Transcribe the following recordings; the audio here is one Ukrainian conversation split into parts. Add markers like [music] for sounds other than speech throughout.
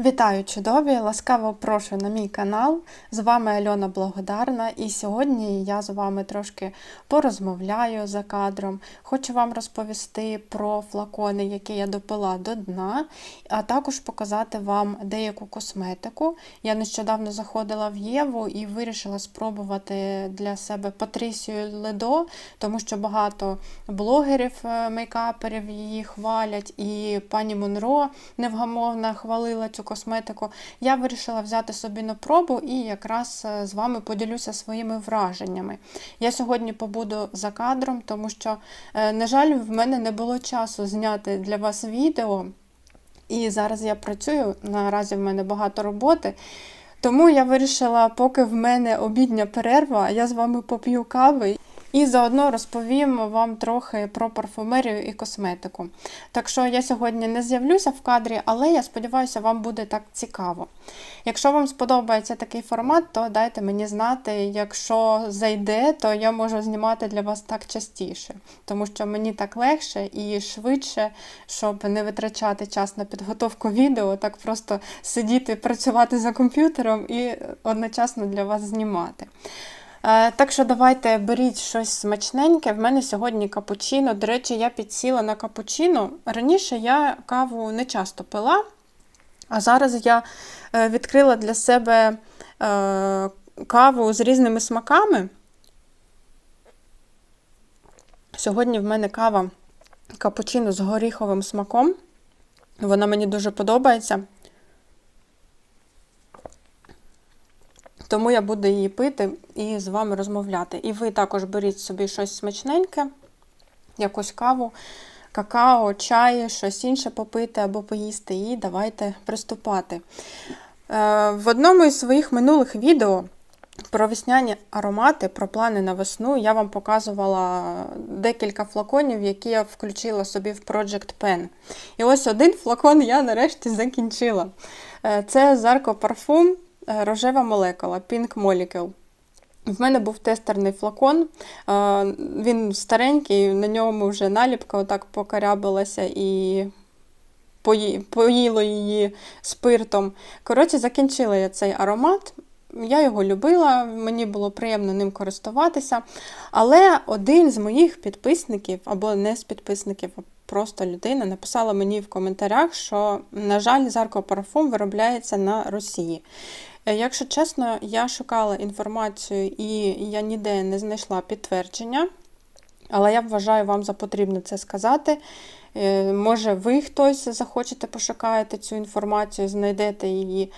Вітаю, чудові! Ласкаво прошу на мій канал. З вами Альона Благодарна, і сьогодні я з вами трошки порозмовляю за кадром. Хочу вам розповісти про флакони, які я допила до дна, а також показати вам деяку косметику. Я нещодавно заходила в Єву і вирішила спробувати для себе Патрісію Ледо, тому що багато блогерів, е, мейкаперів її хвалять, і пані Монро невгамовна хвалила цю косметику. Я вирішила взяти собі на пробу і якраз е, з вами поділюся своїми враженнями. Я сьогодні побуду за кадром, тому що, е, на жаль, в мене не було часу зняти для вас відео. І зараз я працюю, наразі в мене багато роботи. Тому я вирішила, поки в мене обідня перерва, я з вами поп'ю кави і заодно розповім вам трохи про парфумерію і косметику. Так що я сьогодні не з'явлюся в кадрі, але я сподіваюся, вам буде так цікаво. Якщо вам сподобається такий формат, то дайте мені знати. Якщо зайде, то я можу знімати для вас так частіше, тому що мені так легше і швидше, щоб не витрачати час на підготовку відео, так просто сидіти, працювати за комп'ютером і одночасно для вас знімати. Е, Так що давайте беріть щось смачненьке. В мене сьогодні капучино. До речі, я підсіла на капучино. Раніше я каву не часто пила, а зараз я е, відкрила для себе е, каву з різними смаками. Сьогодні в мене кава капучино з горіховим смаком. Вона мені дуже подобається. Тому я буду її пити і з вами розмовляти. І ви також беріть собі щось смачненьке, якусь каву, какао, чай, щось інше попити або поїсти, і давайте приступати. Е, в одному із своїх минулих відео про весняні аромати, про плани на весну я вам показувала декілька флаконів, які я включила собі в Project Pen. І ось один флакон я нарешті закінчила. Е, це Zarco Parfum рожева молекула Pink Molecule. В мене був тестерний флакон, е, він старенький, на ньому вже наліпка отак покарябилася і поїло її спиртом. Коротше, закінчила я цей аромат. Я його любила, мені було приємно ним користуватися. Але один з моїх підписників, або не з підписників, а просто людина, написала мені в коментарях, що, на жаль, Зарко парфум виробляється на Росії. Е, якщо чесно, я шукала інформацію і я ніде не знайшла підтвердження, але я вважаю вам за потрібне це сказати. Е, може, ви хтось захочете пошукаєте цю інформацію, знайдете її.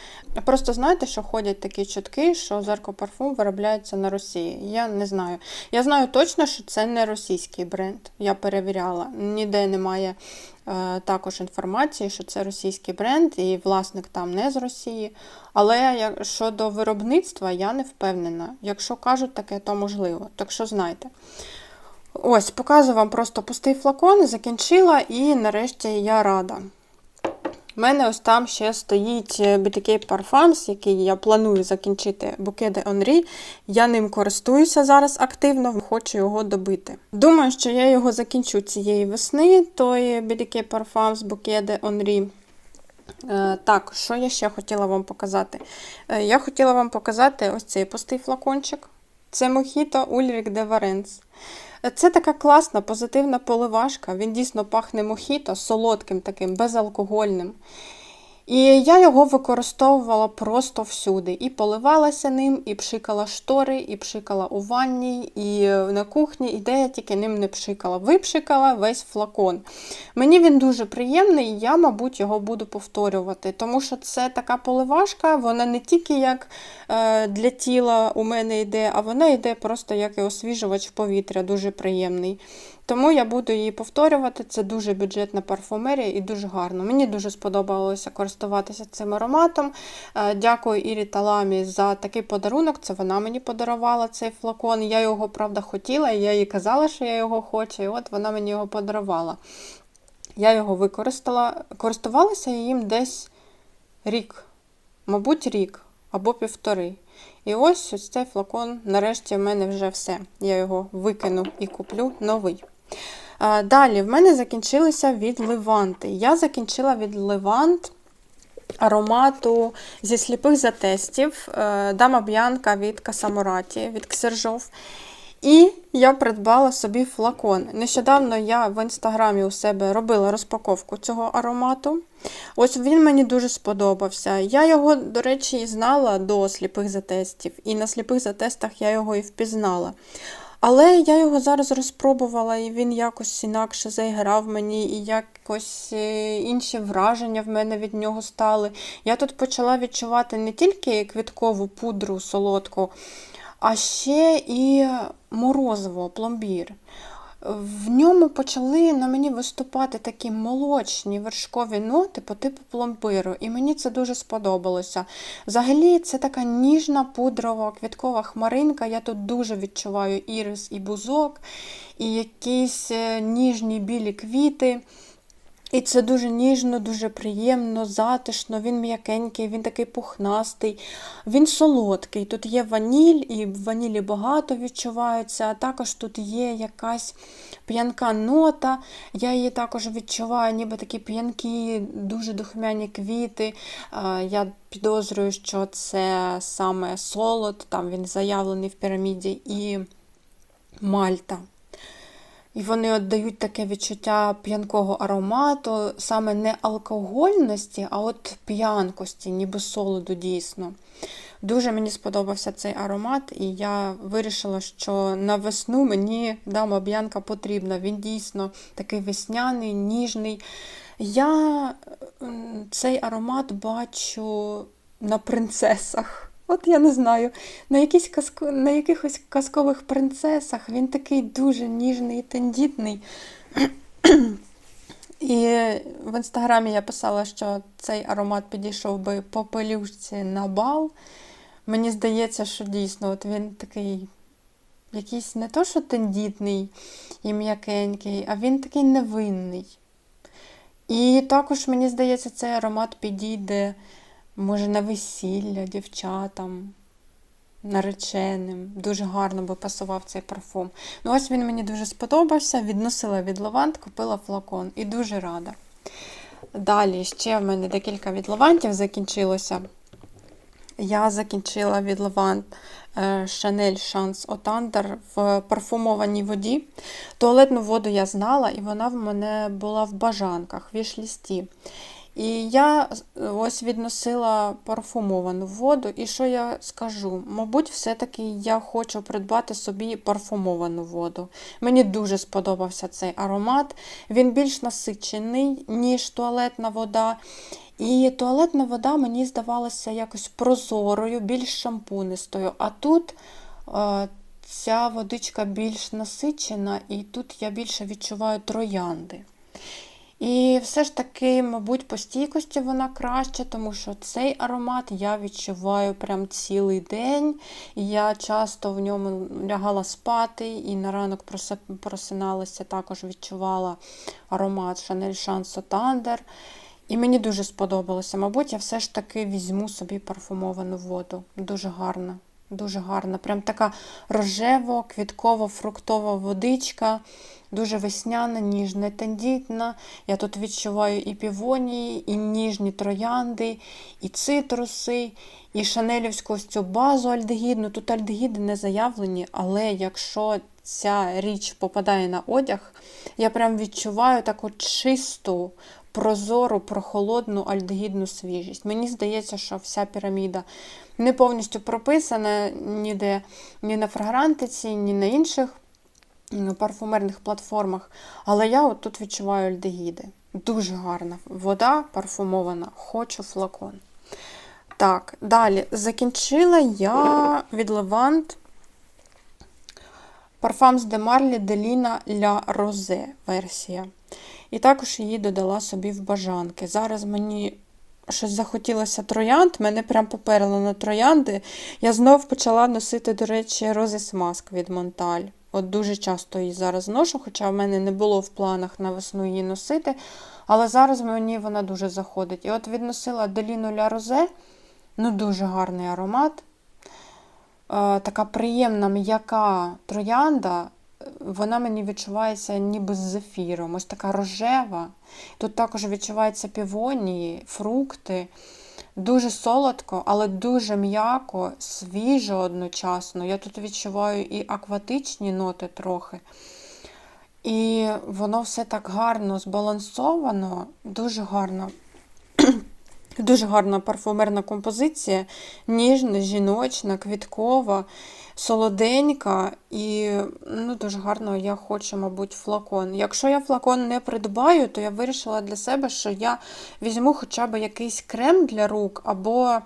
Просто знаєте, що ходять такі чутки, що зерко парфум виробляється на Росії. Я не знаю. Я знаю точно, що це не російський бренд. Я перевіряла. Ніде немає е, також інформації, що це російський бренд, і власник там не з Росії. Але щодо виробництва, я не впевнена. Якщо кажуть таке, то можливо. Так що знайте. Ось, показую вам просто пустий флакон, закінчила, і нарешті я рада. У мене ось там ще стоїть BTK Parfums, який я планую закінчити de Henri. Я ним користуюся зараз активно, хочу його добити. Думаю, що я його закінчу цієї весни, той BTK Parfums de Henri. Е, так, що я ще хотіла вам показати? Е, я хотіла вам показати ось цей пустий флакончик. Це Mojito Ulrich de Varens. Це така класна, позитивна поливашка. Він дійсно пахне мохіто, солодким таким, безалкогольним. І я його використовувала просто всюди. І поливалася ним, і пшикала штори, і пшикала у ванні, і на кухні, і де я тільки ним не пшикала. Випшикала весь флакон. Мені він дуже приємний, і я, мабуть, його буду повторювати. Тому що це така поливашка, вона не тільки як е, для тіла у мене йде, а вона йде просто як і освіжувач повітря, дуже приємний. Тому я буду її повторювати. Це дуже бюджетна парфумерія і дуже гарно. Мені дуже сподобалося користуватися цим ароматом. Е, дякую Ірі Таламі за такий подарунок. Це вона мені подарувала цей флакон. Я його, правда, хотіла, і я їй казала, що я його хочу, і от вона мені його подарувала. Я його використала, користувалася їм десь рік, мабуть, рік або півтори. І ось ось цей флакон, нарешті, в мене вже все. Я його викину і куплю новий. Далі, в мене закінчилися від Леванти. Я закінчила від Левант аромату зі сліпих затестів е, Дама Б'янка від Касамураті, від Ксержов. І я придбала собі флакон. Нещодавно я в інстаграмі у себе робила розпаковку цього аромату. Ось він мені дуже сподобався. Я його, до речі, і знала до сліпих затестів, і на сліпих затестах я його і впізнала. Але я його зараз розпробувала, і він якось інакше заіграв мені, і якось е, інші враження в мене від нього стали. Я тут почала відчувати не тільки квіткову пудру солодку, а ще і морозиво, пломбір. В ньому почали на мені виступати такі молочні вершкові ноти по типу пломбиру, і мені це дуже сподобалося. Взагалі, це така ніжна пудрова квіткова хмаринка. Я тут дуже відчуваю ірис і бузок, і якісь е, ніжні білі квіти. І це дуже ніжно, дуже приємно, затишно, він м'якенький, він такий пухнастий, він солодкий. Тут є ваніль, і ванілі багато відчувається, а також тут є якась п'янка нота. Я її також відчуваю, ніби такі п'янкі, дуже духмяні квіти. Я підозрюю, що це саме солод, там він заявлений в піраміді, і мальта. І вони дають таке відчуття п'янкого аромату, саме не алкогольності, а от п'янкості, ніби солоду дійсно. Дуже мені сподобався цей аромат, і я вирішила, що на весну мені дама б'янка потрібна. Він дійсно такий весняний, ніжний. Я цей аромат бачу на принцесах. От я не знаю, на якісь казко... на якихось казкових принцесах він такий дуже ніжний і тендітний. [clears throat] І в інстаграмі я писала, що цей аромат підійшов би по пелюшці на бал. Мені здається, що дійсно от він такий якийсь не то, що тендітний і м'якенький, а він такий невинний. І також, мені здається, цей аромат підійде може, на весілля дівчатам, нареченим. Дуже гарно би пасував цей парфум. Ну, ось він мені дуже сподобався, відносила від лавант, купила флакон і дуже рада. Далі ще в мене декілька від лавантів закінчилося. Я закінчила від лавант Chanel Chance Otandar в парфумованій воді. Туалетну воду я знала, і вона в мене була в бажанках, в вішлісті. І я е, ось відносила парфумовану воду. І що я скажу? Мабуть, все-таки я хочу придбати собі парфумовану воду. Мені дуже сподобався цей аромат. Він більш насичений, ніж туалетна вода. І туалетна вода мені здавалася якось прозорою, більш шампунистою. А тут е, ця водичка більш насичена, і тут я більше відчуваю троянди. І все ж таки, мабуть, по стійкості вона краще, тому що цей аромат я відчуваю прям цілий день. Я часто в ньому лягала спати і на ранок просиналася, також відчувала аромат Chanel Chance Thunder. І мені дуже сподобалося. Мабуть, я все ж таки візьму собі парфумовану воду. Дуже гарна. Дуже гарна. Прям така рожево, квітково-фруктова водичка. Дуже весняна, ніжна, тендітна. Я тут відчуваю і півонії, і ніжні троянди, і цитруси, і шанелівську ось цю базу альдегідну. Тут альдегіди не заявлені, але якщо ця річ попадає на одяг, я прям відчуваю таку чисту, прозору, прохолодну альдегідну свіжість. Мені здається, що вся піраміда не повністю прописана ніде ні на фрагрантиці, ні на інших парфумерних платформах. Але я от тут відчуваю альдегіди. Дуже гарна вода парфумована, хочу флакон. Так, далі закінчила я від Levant Parfums de Marly Delina La Rose версія. І також її додала собі в бажанки. Зараз мені щось захотілося троянд, мене прям поперило на троянди. Я знов почала носити, до речі, Mask від Монталь. От Дуже часто її зараз ношу, хоча в мене не було в планах на весну її носити. Але зараз мені вона дуже заходить. І от відносила Деліну Ля Розе, ну дуже гарний аромат. Е, така приємна м'яка троянда, вона мені відчувається ніби з зефіром. Ось така рожева. Тут також відчуваються півонії, фрукти. Дуже солодко, але дуже м'яко, свіжо одночасно. Я тут відчуваю і акватичні ноти трохи. І воно все так гарно збалансовано, дуже гарно. Дуже гарна парфумерна композиція, ніжна, жіночна, квіткова, солоденька і ну, дуже гарно я хочу, мабуть, флакон. Якщо я флакон не придбаю, то я вирішила для себе, що я візьму хоча б якийсь крем для рук або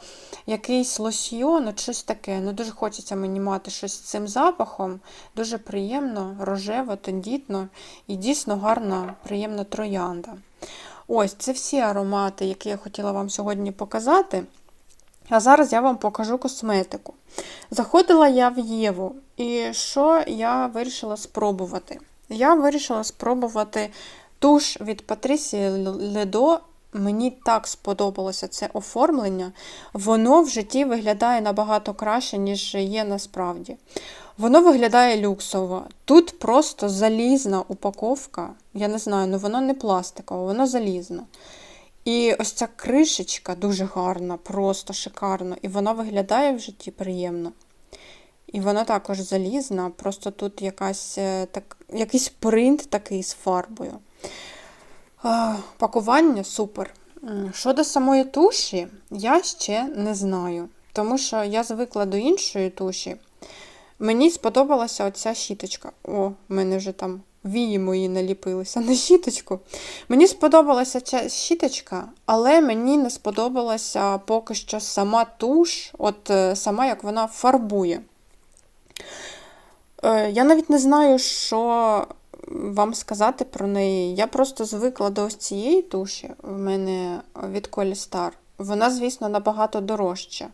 якийсь лосьйон, щось таке. Ну, Дуже хочеться мені мати щось з цим запахом. Дуже приємно, рожево, тендітно і дійсно гарна, приємна троянда. Ось це всі аромати, які я хотіла вам сьогодні показати. А зараз я вам покажу косметику. Заходила я в Єву, і що я вирішила спробувати? Я вирішила спробувати туш від Патрісії Ледо. Мені так сподобалося це оформлення. Воно в житті виглядає набагато краще, ніж є насправді. Воно виглядає люксово. Тут просто залізна упаковка. Я не знаю, ну воно не пластикове, воно залізна. І ось ця кришечка дуже гарна, просто шикарно. І вона виглядає в житті приємно. І вона також залізна, просто тут якась, е, так, якийсь принт такий з фарбою. Пакування супер. Щодо самої туші, я ще не знаю, тому що я звикла до іншої туші. Мені сподобалася оця щіточка. О, в мене вже там вії мої наліпилися на щіточку. Мені сподобалася ця щіточка, але мені не сподобалася поки що сама туш, от е, сама як вона фарбує. Е, я навіть не знаю, що вам сказати про неї. Я просто звикла до ось цієї туші в мене від Колі. Вона, звісно, набагато дорожча.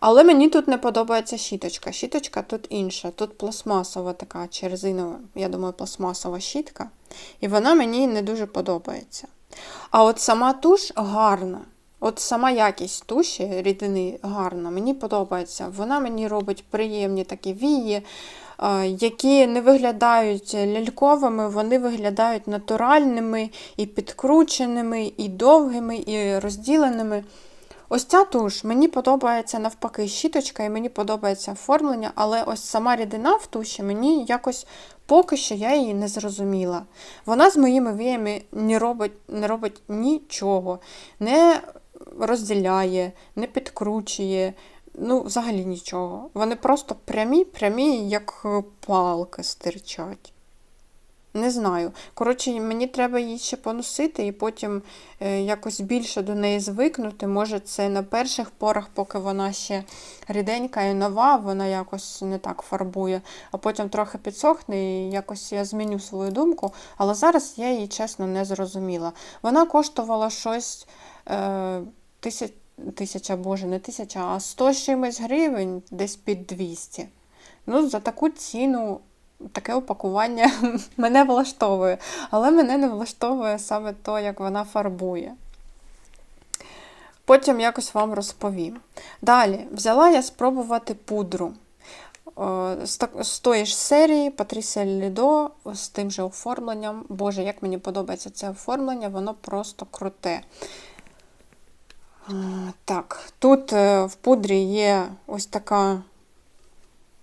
Але мені тут не подобається щіточка. Щіточка тут інша. Тут пластмасова така чи резинова, я думаю, пластмасова щітка. І вона мені не дуже подобається. А от сама туш гарна. От сама якість туші рідини гарна, мені подобається. Вона мені робить приємні такі вії, які не виглядають ляльковими, вони виглядають натуральними, і підкрученими, і довгими, і розділеними. Ось ця туш мені подобається навпаки щіточка, і мені подобається оформлення, але ось сама рідина в туші мені якось поки що я її не зрозуміла. Вона з моїми віями не робить, не робить нічого, не розділяє, не підкручує. Ну, взагалі нічого. Вони просто прямі, прямі, як палки стирчать. Не знаю. Коротше, мені треба її ще поносити і потім е, якось більше до неї звикнути. Може, це на перших порах, поки вона ще ріденька і нова, вона якось не так фарбує, а потім трохи підсохне і якось я зміню свою думку. Але зараз я її чесно не зрозуміла. Вона коштувала щось е, тисяч, тисяча, боже, не тисяча, а 100 чимось гривень, десь під 200. Ну, за таку ціну таке упакування [laughs] мене влаштовує, але мене не влаштовує саме то, як вона фарбує. Потім якось вам розповім. Далі, взяла я спробувати пудру. З тої ж серії Патрісія Лідо з тим же оформленням. Боже, як мені подобається це оформлення, воно просто круте. Так, тут е, в пудрі є ось така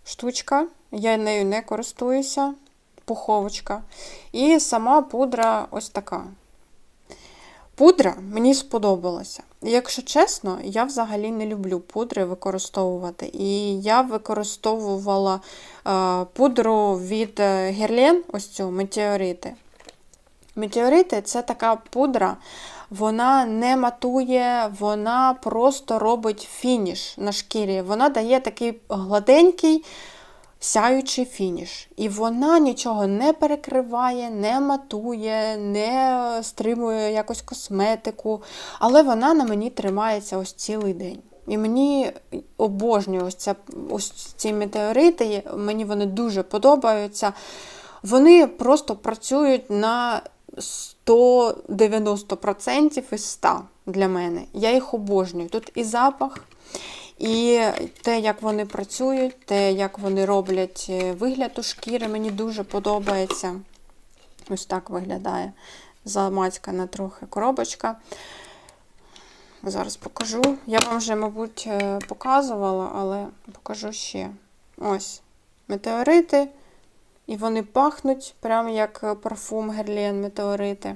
штучка, я нею не користуюся, пуховочка. І сама пудра ось така. Пудра мені сподобалася. Якщо чесно, я взагалі не люблю пудри використовувати. І я використовувала е, пудру від Герлен, ось цю метеорити. Метеорити це така пудра, вона не матує, вона просто робить фініш на шкірі. Вона дає такий гладенький, сяючий фініш. І вона нічого не перекриває, не матує, не стримує якось косметику, але вона на мені тримається ось цілий день. І мені обожнюю ось, ця, ось ці метеорити, мені вони дуже подобаються. Вони просто працюють на 190% із 100 для мене. Я їх обожнюю. Тут і запах, І те, як вони працюють, те, як вони роблять е, вигляд у шкіри, мені дуже подобається. Ось так виглядає замацькана трохи коробочка. Зараз покажу. Я вам вже, мабуть, е, показувала, але покажу ще. Ось метеорити. І вони пахнуть, прямо як парфум Герлен метеорити.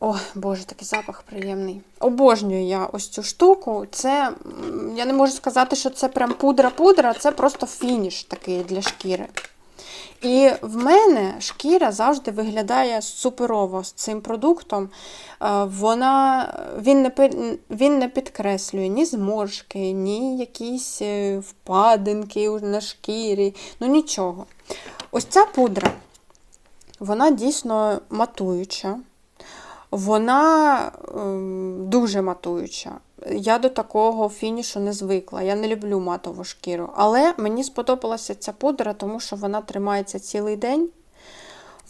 О, Боже, такий запах приємний. Обожнюю я ось цю штуку. Це, я не можу сказати, що це прям пудра-пудра, це просто фініш такий для шкіри. І в мене шкіра завжди виглядає суперово з цим продуктом. Вона, Він не він не підкреслює ні зморшки, ні якісь е, впадинки на шкірі, ну нічого. Ось ця пудра, вона дійсно матуюча, вона ем, дуже матуюча. Я до такого фінішу не звикла. Я не люблю матову шкіру. Але мені сподобалася ця пудра, тому що вона тримається цілий день.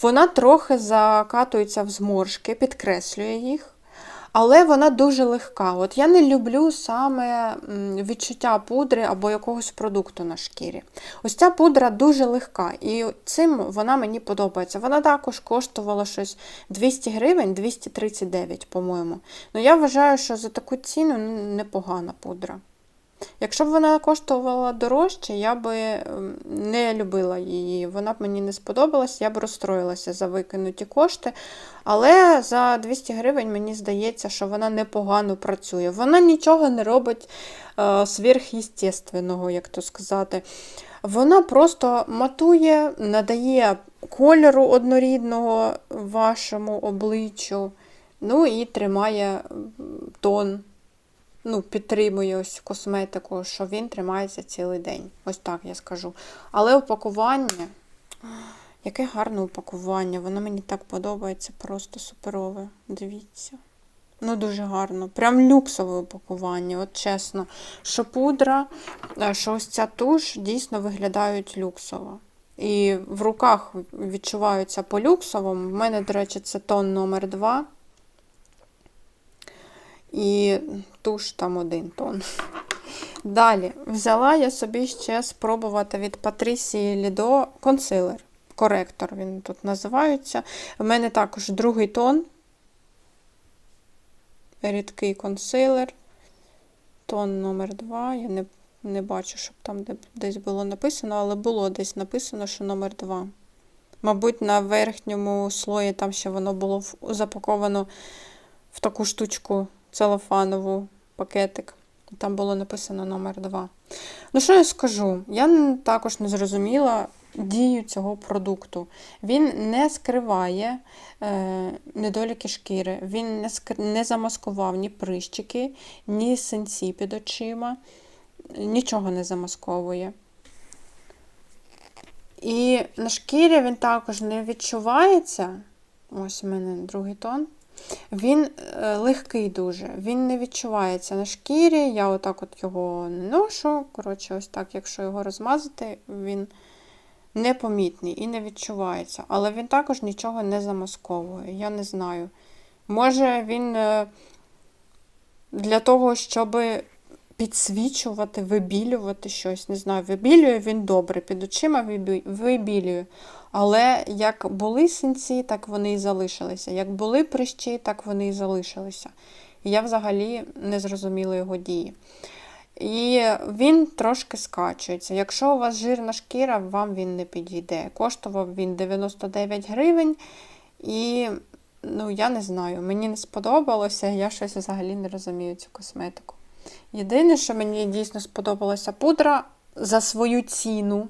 Вона трохи закатується в зморшки, підкреслює їх. Але вона дуже легка. От Я не люблю саме відчуття пудри або якогось продукту на шкірі. Ось ця пудра дуже легка, і цим вона мені подобається. Вона також коштувала щось 200 гривень, 239, по-моєму. Ну я вважаю, що за таку ціну непогана пудра. Якщо б вона коштувала дорожче, я би ем, не любила її. Вона б мені не сподобалась, я б розстроїлася за викинуті кошти. Але за 200 гривень мені здається, що вона непогано працює. Вона нічого не робить е, сверхъестественного, як то сказати. Вона просто матує, надає кольору однорідного вашому обличчю, ну і тримає тон ну, підтримує ось косметику, що він тримається цілий день. Ось так я скажу. Але упакування, яке гарне упакування, воно мені так подобається, просто суперове. Дивіться. Ну, дуже гарно. Прям люксове упакування, от чесно. Що пудра, е, що ось ця туш дійсно виглядають люксово. І в руках відчуваються по люксовому. У мене, до речі, це тон номер 2 і туш там один тон. Далі взяла я собі ще спробувати від Патрісії Лідо консилер. Коректор, він тут називається. У мене також другий тон. Рідкий консилер. Тон номер 2 Я не не бачу, щоб там десь було написано, але було десь написано, що номер 2 Мабуть, на верхньому слої там ще воно було запаковано в таку штучку целофанову пакетик. Там було написано номер 2. Ну, що я скажу? Я також не зрозуміла дію цього продукту. Він не скриває е, недоліки шкіри, він не, скр... не замаскував ні прищики, ні синці під очима, нічого не замасковує. І на шкірі він також не відчувається. Ось у мене другий тон. Він е, легкий дуже, він не відчувається на шкірі. Я отак от його не ношу. Коротше, ось так, якщо його розмазати, він непомітний і не відчувається. Але він також нічого не замасковує. Я не знаю. Може, він е, для того, щоб підсвічувати, вибілювати щось. Не знаю, вибілює він добре, під очима вибілює. Але як були синці, так вони і залишилися. Як були прищі, так вони і залишилися. І я взагалі не зрозуміла його дії. І він трошки скачується. Якщо у вас жирна шкіра, вам він не підійде. Коштував він 99 гривень. І, ну, я не знаю, мені не сподобалося, я щось взагалі не розумію цю косметику. Єдине, що мені дійсно сподобалася пудра за свою ціну.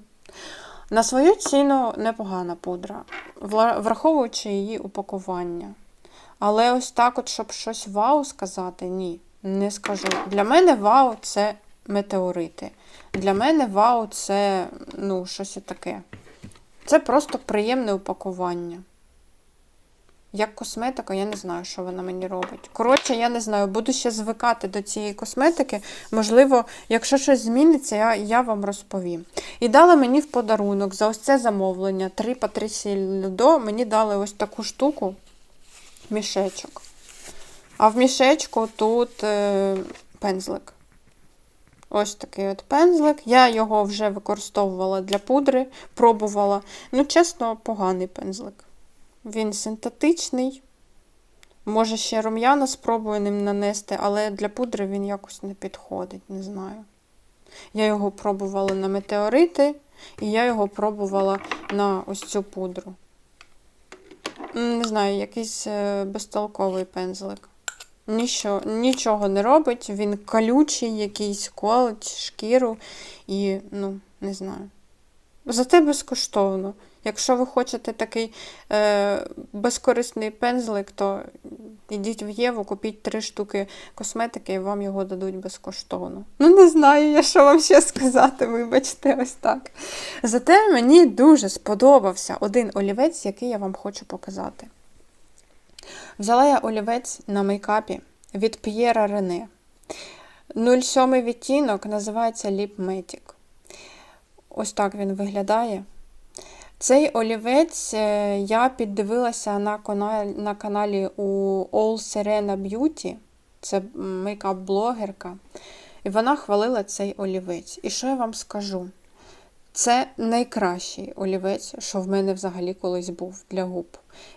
На свою ціну непогана пудра, враховуючи її упакування. Але ось так, от, щоб щось вау сказати, ні, не скажу. Для мене вау це метеорити. Для мене вау це ну, щось таке. Це просто приємне упакування. Як косметика, я не знаю, що вона мені робить. Коротше, я не знаю, буду ще звикати до цієї косметики. Можливо, якщо щось зміниться, я я вам розповім. І дали мені в подарунок за ось це замовлення 3 Патрісі Людо, мені дали ось таку штуку, мішечок. А в мішечку тут е, пензлик. Ось такий от пензлик. Я його вже використовувала для пудри, пробувала. Ну, чесно, поганий пензлик. Він синтетичний. Може, ще рум'яна спробую ним нанести, але для пудри він якось не підходить, не знаю. Я його пробувала на метеорити, і я його пробувала на ось цю пудру. Не знаю, якийсь е, безтолковий пензлик. Ніщо, нічого не робить, він колючий, якийсь колить шкіру і, ну, не знаю. Зате безкоштовно. Якщо ви хочете такий е, безкорисний пензлик, то йдіть в Єву, купіть три штуки косметики і вам його дадуть безкоштовно. Ну, не знаю, я що вам ще сказати, вибачте, ось так. Зате мені дуже сподобався один олівець, який я вам хочу показати. Взяла я олівець на мейкапі від П'єра Рене. 07 відтінок називається Lip Matic. Ось так він виглядає. Цей олівець е, я піддивилася на каналі, на каналі у All Serena Beauty, це мейкап-блогерка, і вона хвалила цей олівець. І що я вам скажу? Це найкращий олівець, що в мене взагалі колись був для губ.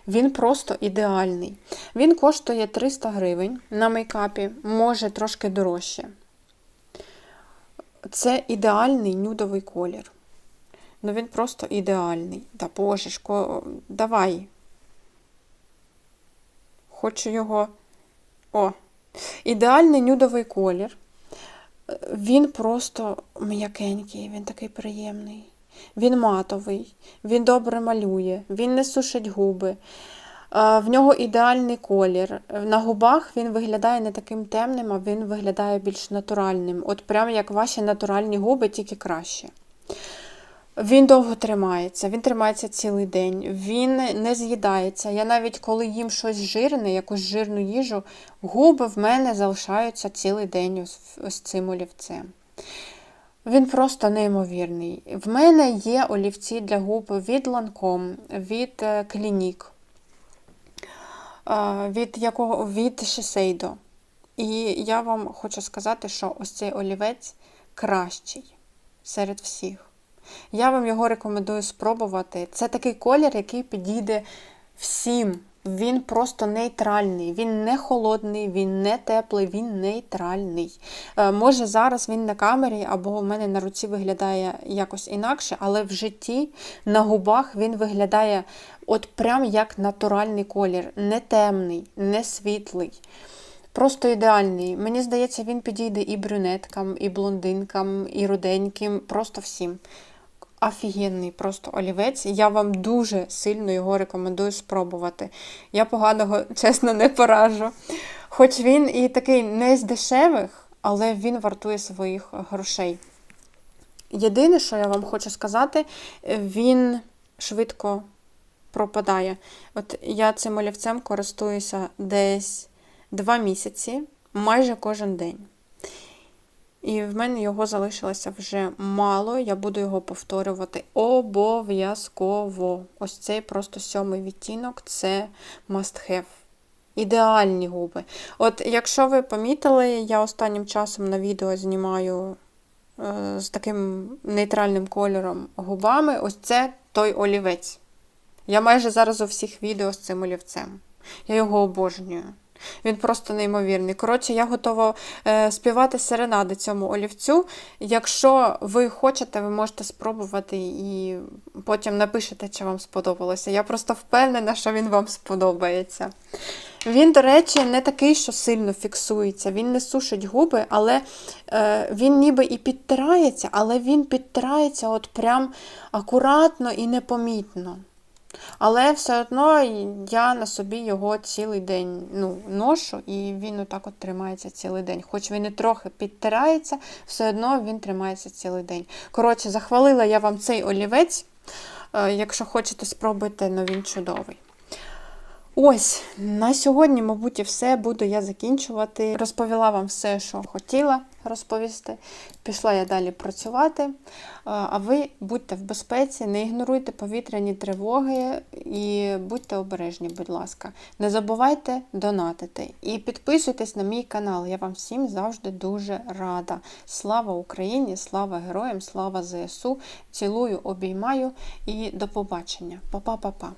Він просто ідеальний. Він коштує 300 гривень на мейкапі, може трошки дорожче. Це ідеальний нюдовий колір. Ну він просто ідеальний. Та боже, шко... давай. Хочу його. О! Ідеальний нюдовий колір. Він просто м'якенький, він такий приємний. Він матовий, він добре малює, він не сушить губи. В нього ідеальний колір. На губах він виглядає не таким темним, а він виглядає більш натуральним. От прямо як ваші натуральні губи, тільки краще. Він довго тримається, він тримається цілий день, він не з'їдається. Я навіть коли їм щось жирне, якусь жирну їжу, губи в мене залишаються цілий день ось цим олівцем. Він просто неймовірний. В мене є олівці для губ від Lancome, від Clinique, від якого, від Shiseido. І я вам хочу сказати, що ось цей олівець кращий серед всіх. Я вам його рекомендую спробувати. Це такий колір, який підійде всім. Він просто нейтральний, він не холодний, він не теплий, він нейтральний. Е, може, зараз він на камері або в мене на руці виглядає якось інакше, але в житті на губах він виглядає от прям як натуральний колір, не темний, не світлий. Просто ідеальний. Мені здається, він підійде і брюнеткам, і блондинкам, і руденьким, просто всім офігенний просто олівець. Я вам дуже сильно його рекомендую спробувати. Я поганого, [laughs] чесно, не пораджу. Хоч він і такий не з дешевих, але він вартує своїх грошей. Єдине, що я вам хочу сказати, він швидко пропадає. От я цим олівцем користуюся десь 2 місяці, майже кожен день. І в мене його залишилося вже мало, я буду його повторювати обов'язково. Ось цей просто сьомий відтінок це must have. Ідеальні губи. От, якщо ви помітили, я останнім часом на відео знімаю е, з таким нейтральним кольором губами, ось це той олівець. Я майже зараз у всіх відео з цим олівцем. Я його обожнюю. Він просто неймовірний. Коротше, я готова е, співати серенади цьому олівцю. Якщо ви хочете, ви можете спробувати і потім напишете, чи вам сподобалося. Я просто впевнена, що він вам сподобається. Він, до речі, не такий, що сильно фіксується, він не сушить губи, але е, він ніби і підтирається, але він підтирається от прям акуратно і непомітно. Але все одно я на собі його цілий день ну, ношу, і він отак от тримається цілий день. Хоч він і трохи підтирається, все одно він тримається цілий день. Коротше, захвалила я вам цей олівець. Е, якщо хочете, спробуйте, але він чудовий. Ось, на сьогодні, мабуть, і все. Буду я закінчувати. Розповіла вам все, що хотіла розповісти. Пішла я далі працювати. А ви будьте в безпеці, не ігноруйте повітряні тривоги і будьте обережні, будь ласка. Не забувайте донатити і підписуйтесь на мій канал. Я вам всім завжди дуже рада. Слава Україні! Слава героям! Слава ЗСУ! Цілую, обіймаю і до побачення. Па-па-па-па!